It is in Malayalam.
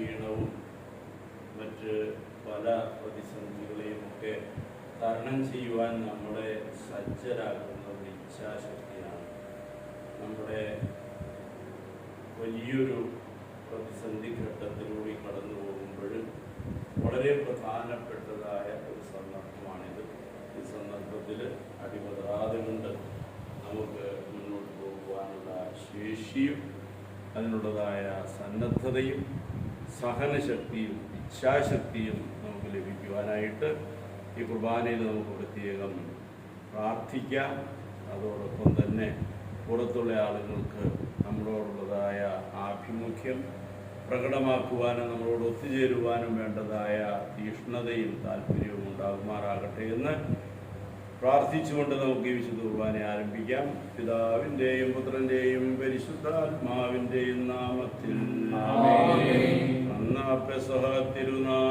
ക്ഷീണവും മറ്റ് പല പ്രതിസന്ധികളെയും ഒക്കെ തരണം ചെയ്യുവാൻ നമ്മളെ സജ്ജരാക്കുന്ന ഒരു ഇച്ഛാശക്തിയാണ്. നമ്മുടെ വലിയൊരു പ്രതിസന്ധി ഘട്ടത്തിലൂടെ കടന്നു പോകുമ്പോഴും വളരെ പ്രധാനപ്പെട്ടതായ ഒരു സന്ദർഭമാണിത്. ഈ സന്ദർഭത്തിൽ അടിപതാതെ കൊണ്ട് നമുക്ക് മുന്നോട്ട് പോകുവാനുള്ള ശേഷിയും അതിനുള്ളതായ സന്നദ്ധതയും സഹനശക്തിയും ഇച്ഛാശക്തിയും നമുക്ക് ലഭിക്കുവാനായിട്ട് ഈ കുർബാനയിൽ നമുക്ക് പ്രത്യേകം പ്രാർത്ഥിക്കാം. അതോടൊപ്പം തന്നെ പുറത്തുള്ള ആളുകൾക്ക് നമ്മളോടുള്ളതായ ആഭിമുഖ്യം പ്രകടമാക്കുവാനും നമ്മളോട് ഒത്തുചേരുവാനും വേണ്ടതായ തീഷ്ണതയും താല്പര്യവും ഉണ്ടാകുമാറാകട്ടെ എന്ന് പ്രാർത്ഥിച്ചുകൊണ്ട് നമുക്ക് ഈ വിശുദ്ധ കുർബാന ആരംഭിക്കാം. പിതാവിന്റെയും പുത്രന്റെയും പരിശുദ്ധാത്മാവിന്റെയും നാമത്തിൽ திருநாள்